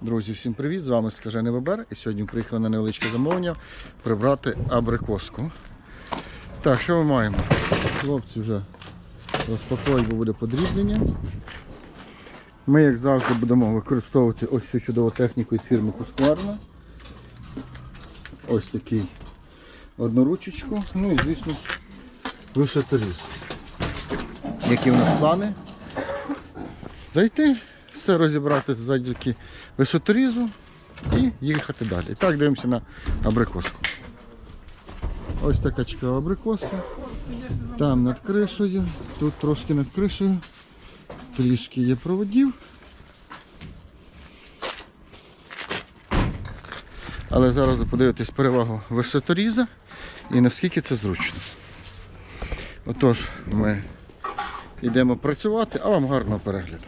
Друзі, всім привіт! З вами Скажений Вебер. І сьогодні приїхали на невеличке замовлення прибрати абрикоску. Так, що ми маємо? Хлопці вже розпакують, бо буде подрібнення. Ми, як завжди, будемо використовувати ось цю чудову техніку від фірми Husqvarna. Ось такий одноручечку. Ну і, звісно, висоторіз. Які в нас плани? Зайти, все розібрати завдяки висоторізу і їхати далі. І так дивимося на абрикоску. Ось така чекава абрикоска. Там над кришею, тут трошки над кришею, трішки є проводів. Але зараз ви подивитесь перевагу висоторіза і наскільки це зручно. Отож, ми йдемо працювати, а вам гарного перегляду.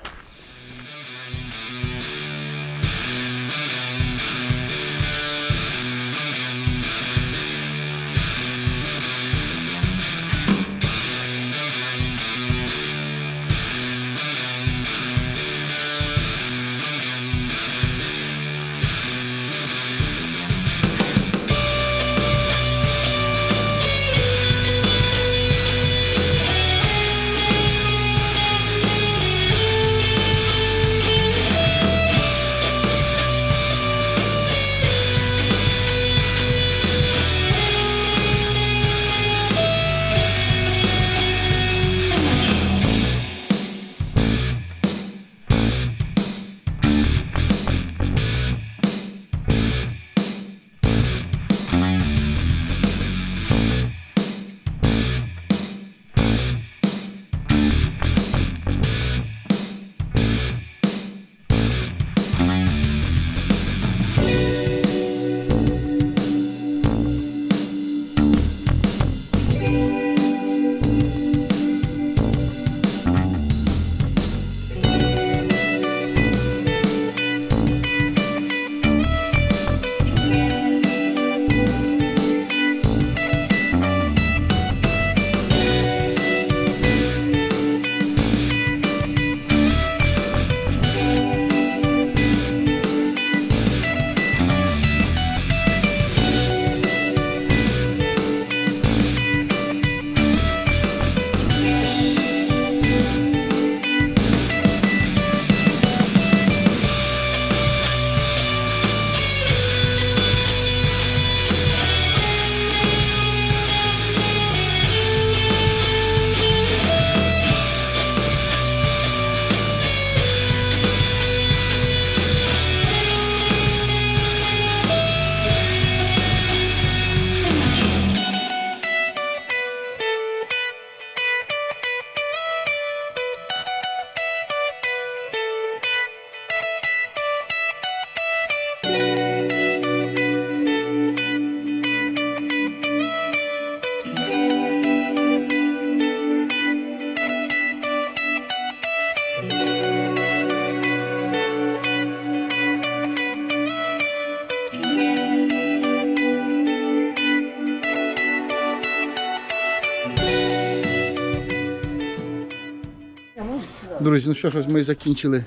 Друзі, ну що ж, ми закінчили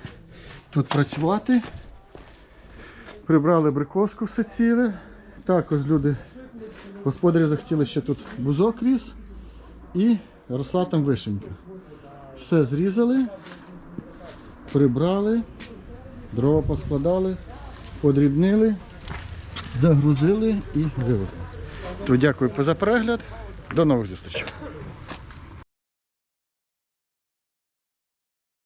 тут працювати. Прибрали брикоску все ціле. Також люди, господарі захотіли ще тут бузок ріс і росла там вишенька. Все зрізали, прибрали, дрова поскладали, подрібнили, загрузили і вивезли. То дякую за перегляд. До нових зустрічей.